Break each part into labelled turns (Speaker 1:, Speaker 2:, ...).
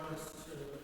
Speaker 1: promised to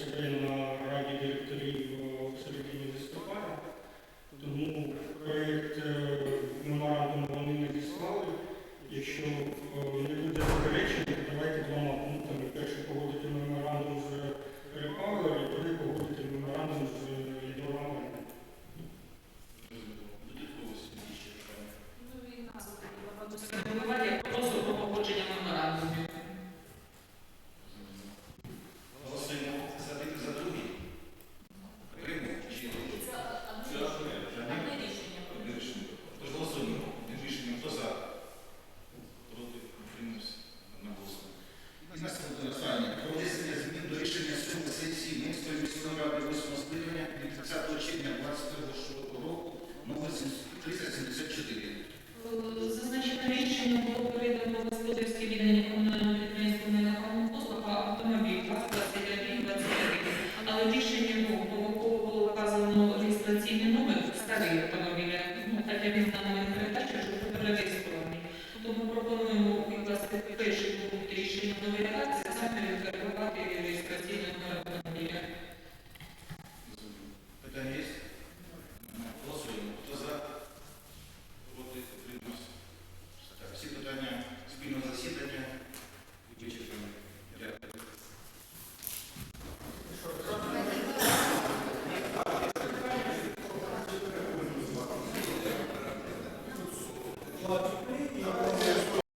Speaker 1: себе на раді директорів е, середині листопада, тому проєкт е, меморандуму вони не діслали. Якщо е,
Speaker 2: реєстраційний номер старий автомобіля, ну, так як він на нових передачах, що перереєстрований. Тому пропонуємо викласти перший пункт рішення нової редакції, саме відкривати.